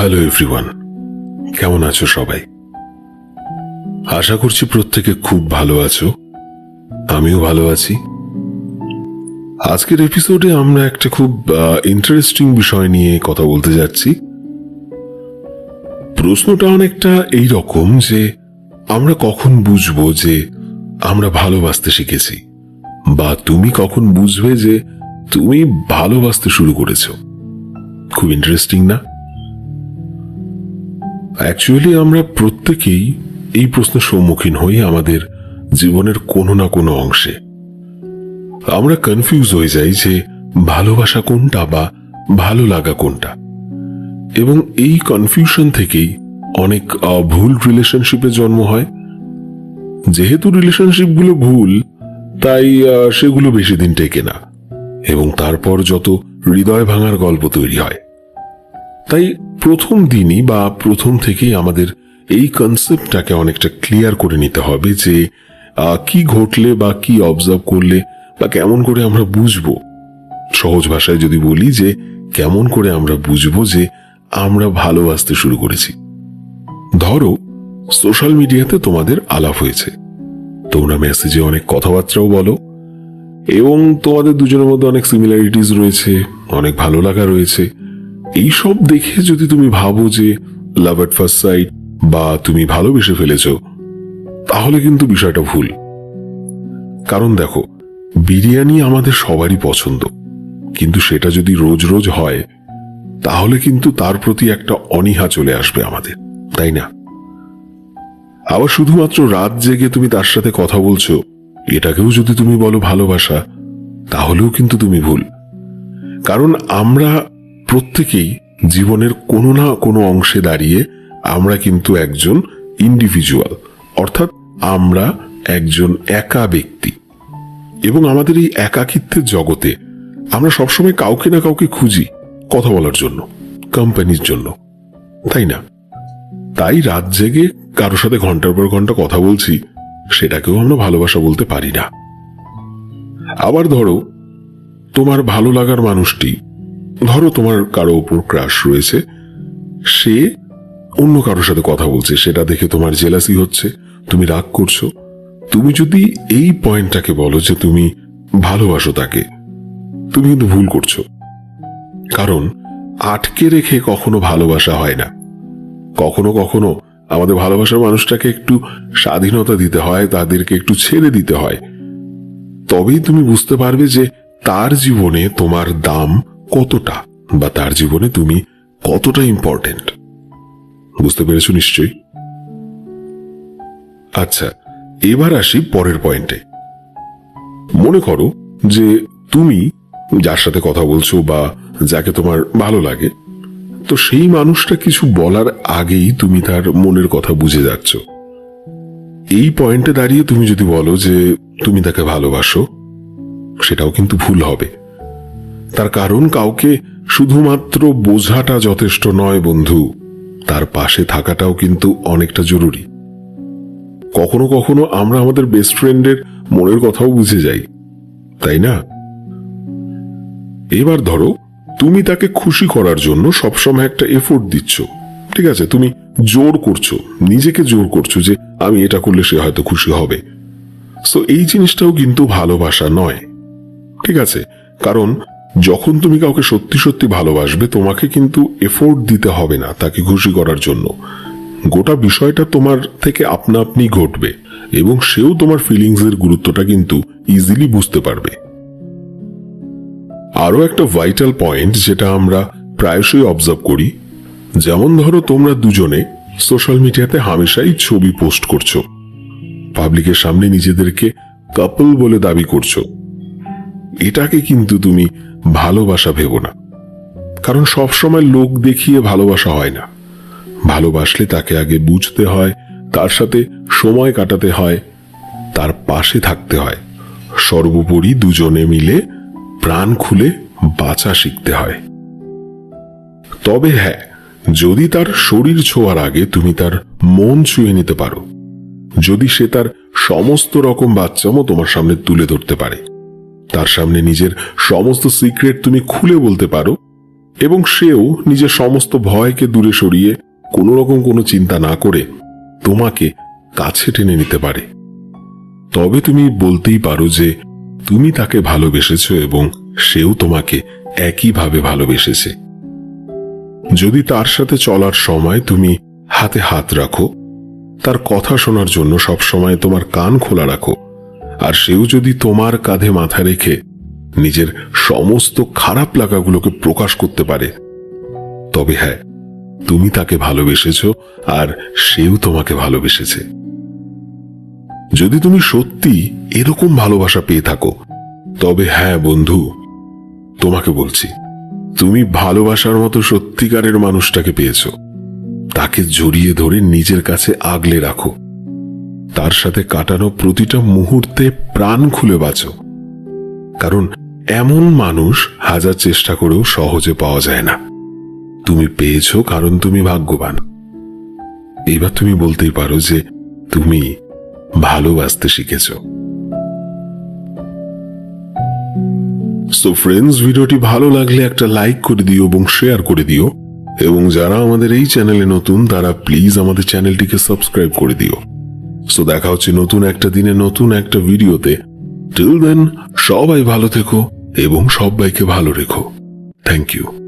Hello everyone কেমন আছো সবাই? আশা করছি প্রত্যেকে খুব ভালো আছো। আমিও ভালো আছি। আজকের এপিসোডে আমরা একটা খুব ইন্টারেস্টিং বিষয় নিয়ে কথা বলতে যাচ্ছি। প্রশ্নটা অনেকটা এই রকম যে, আমরা কখন বুঝব যে, আমরা ভালোবাসতে শিখেছি? বা তুমি কখন বুঝবে যে, তুমি ভালোবাসতে শুরু করেছ? খুব ইন্টারেস্টিং না? অ্যাকচুয়ালি আমরা প্রত্যেকেই এই প্রশ্নের সম্মুখীন হই আমাদের জীবনের কোনো না কোনো অংশে। আমরা কনফিউজ হয়ে যাই যে ভালোবাসা কোনটা বা ভালো লাগা কোনটা। এবং এই কনফিউশন থেকেই অনেক ভুল রিলেশনশিপে জন্ম হয়। যেহেতু রিলেশনশিপগুলো ভুল, তাই সেগুলো বেশি দিন টেকে না। এবং তারপর যত হৃদয় ভাঙার গল্প তৈরি হয়। তাই প্রথম দিনই বা প্রথম থেকেই আমাদের এই কনসেপ্টটাকে অনেকটা ক্লিয়ার করে নিতে হবে যে কি ঘটলে বা কি অবজার্ভ করলে বা কেমন করে আমরা বুঝব। সহজ ভাষায় যদি বলি যে, কেমন করে আমরা বুঝব যে, আমরা ভালোবাসতে শুরু করেছি। ধরো সোশ্যাল মিডিয়াতে তোমাদের আলাপ হয়েছে। তোমরা মেসেজে অনেক কথাবার্তাও বলো এবং তোমাদের দুজনের মধ্যে অনেক সিমিলারিটিস রয়েছে, অনেক ভালো লাগা রয়েছে। এই সব দেখে যদি তুমি ভাবো যে লাভ এট ফার্স্ট সাইট বা তুমি ভালোবেসে ফেলেছ, তাহলে কিন্তু বিষয়টা ভুল। কারণ দেখো, বিরিয়ানি আমাদের সবারই পছন্দ। কিন্তু সেটা যদি রোজ রোজ হয়, তাহলে কিন্তু তার প্রতি একটা অনীহা চলে আসবে আমাদের, তাই না? আবার শুধুমাত্র রাত জেগে তুমি তার সাথে কথা বলছো, এটাকেও যদি তুমি বলো ভালোবাসা, তাহলেও কিন্তু তুমি ভুল। কারণ আমরা প্রত্যেকেই জীবনের কোনো না কোনো অংশে দাঁড়িয়ে আমরা কিন্তু একজন ইন্ডিভিজুয়াল অর্থাৎ আমরা একজন একা ব্যক্তি। এবং আমাদের এই একাকিত্বের জগতে আমরা সবসময় কাউকে না কাউকে খুঁজি কথা বলার জন্য কোম্পানির জন্য। তাই না? তাই রাত জেগে কারোর সাথে ঘণ্টার পর ঘণ্টা কথা বলছি, সেটাকেও আমরা ভালোবাসা বলতে পারি না। আবার ধরো, তোমার ভালো লাগার মানুষটি ধরো তোমার কারও উপর ক্রাশ রয়েছে, সে অন্য কারোর সাথে কথা বলছে, সেটা দেখে তোমার জেলাসি হচ্ছে, তুমি রাগ করছ। তুমি যদি এই পয়েন্টটাকে বলো যে তুমি ভালোবাসো তাকে, তুমি কিন্তু ভুল করছ। কারণ, আটকে রেখে কখনো ভালোবাসা হয় না। কখনো কখনো আমাদের ভালোবাসার মানুষটাকে একটু স্বাধীনতা দিতে হয়, তাদেরকে একটু ছেড়ে দিতে হয়। তবেই তুমি বুঝতে পারবে যে তার জীবনে তোমার দাম কতটা বা তার জীবনে তুমি কতটা ইম্পর্টেন্ট বুঝতে পেরেছ নিশ্চয়ই? আচ্ছা এবার আসি পরের পয়েন্টে মনে করো যে তুমি যার সাথে কথা বলছো বা যাকে তোমার ভালো লাগে, তো সেই মানুষটা কিছু বলার আগেই তুমি তার মনের কথা বুঝে যাচ্ছ। এই পয়েন্টে দাঁড়িয়ে তুমি যদি বলো যে তুমি তাকে ভালোবাসো, সেটাও কিন্তু ভুল হবে। তার কারণ কাউকে শুধুমাত্র বোঝাটা যথেষ্ট নয়, বন্ধু। তার পাশে থাকাটাও কিন্তু অনেকটা জরুরি। কখনো কখনো আমরা আমাদের বেস্ট ফ্রেন্ডের মনের কথাও বুঝে যাই, তাই না? এবার ধরো, তুমি তাকে খুশি করার জন্য সবসময় একটা এফোর্ট দিচ্ছ, ঠিক আছে? তুমি জোর করছ, নিজেকে জোর করছ যে আমি এটা করলে সে হয়তো খুশি হবে। সো এই জিনিসটাও কিন্তু ভালোবাসা নয়, ঠিক আছে? কারণ যখন তুমি কাউকে সত্যি সত্যি ভালোবাসবে, তোমাকে কিন্তু এফোর্ট দিতে হবে না তাকে খুশি করার জন্য। গোটা বিষয়টা তোমার থেকে আপনা আপনি ঘটবে এবং সেও তোমার ফিলিংস এর গুরুত্বটা কিন্তু ইজিলি বুঝতে পারবে। আরও একটা ভাইটাল পয়েন্ট যেটা আমরা প্রায়শই অবজার্ভ করি, যেমন ধরো তোমরা দুজনে সোশ্যাল মিডিয়াতে হামেশাই ছবি পোস্ট করছ। পাবলিকের সামনে নিজেদেরকে কাপল বলে দাবি করছ। এটাকে কিন্তু তুমি ভালোবাসা ভেবো না। কারণ সবসময় লোক দেখিয়ে ভালোবাসা হয় না। ভালোবাসলে তাকে আগে বুঝতে হয়, তার সাথে সময় কাটাতে হয়, তার পাশে থাকতে হয়। সর্বোপরি দুজনে মিলে প্রাণ খুলে বাঁচা শিখতে হয়। তবে হ্যাঁ যদি তার শরীর ছোঁয়ার আগে তুমি তার মন ছুঁয়ে নিতে পারো, যদি সে তার সমস্ত রকম বাচ্চামো তোমার সামনে তুলে ধরতে পারে। তার সামনে নিজের সমস্ত সিক্রেট তুমি খুলে বলতে পারো, এবং সেও নিজের সমস্ত ভয়কে দূরে সরিয়ে কোনো রকম কোনো চিন্তা না করে তোমাকে কাছে টেনে নিতে পারে। তবে তুমি বলতেই পারো যে তুমি তাকে ভালোবেসেছো এবং সেও তোমাকে একইভাবে ভালোবেসেছে। যদি তার সাথে চলার সময় তুমি হাতে হাত রাখো, তার কথা শোনার জন্য সব সময় তোমার কান খোলা রাখো। আর সেও যদি তোমার কাঁধে মাথা রেখে নিজের সমস্ত খারাপ লাগাগুলোকে প্রকাশ করতে পারে, তবে হ্যাঁ তুমি তাকে ভালোবেসেছ আর সেও তোমাকে ভালোবেসেছে। যদি তুমি সত্যি এরকম ভালোবাসা পেয়ে থাকো, তবে হ্যাঁ বন্ধু, তোমাকে বলছি, তুমি ভালোবাসার মতো সত্যিকারের মানুষটাকে পেয়েছ। তাকে জড়িয়ে ধরে নিজের কাছে আগলে রাখো। তার সাথে কাটানো প্রতিটা মুহূর্তে প্রাণ খুলে বাঁচো। কারণ এমন মানুষ হাজার চেষ্টা করেও সহজে পাওয়া যায় না। তুমি পেয়েছ কারণ তুমি ভাগ্যবান। এবার তুমি বলতেই পারো যে তুমি ভালোবাসতে শিখেছ। সো ফ্রেন্ডস ভিডিওটি ভালো লাগলে একটা লাইক করে দিও এবং শেয়ার করে দিও। এবং যারা আমাদের এই চ্যানেলে নতুন, তারা প্লিজ আমাদের চ্যানেলটিকে সাবস্ক্রাইব করে দিও। সো দেখা হচ্ছে নতুন একটা দিনে, নতুন একটা ভিডিওতে। টিল দেন সবাই ভালো থেকো এবং সবাইকে ভালো রেখো। Thank you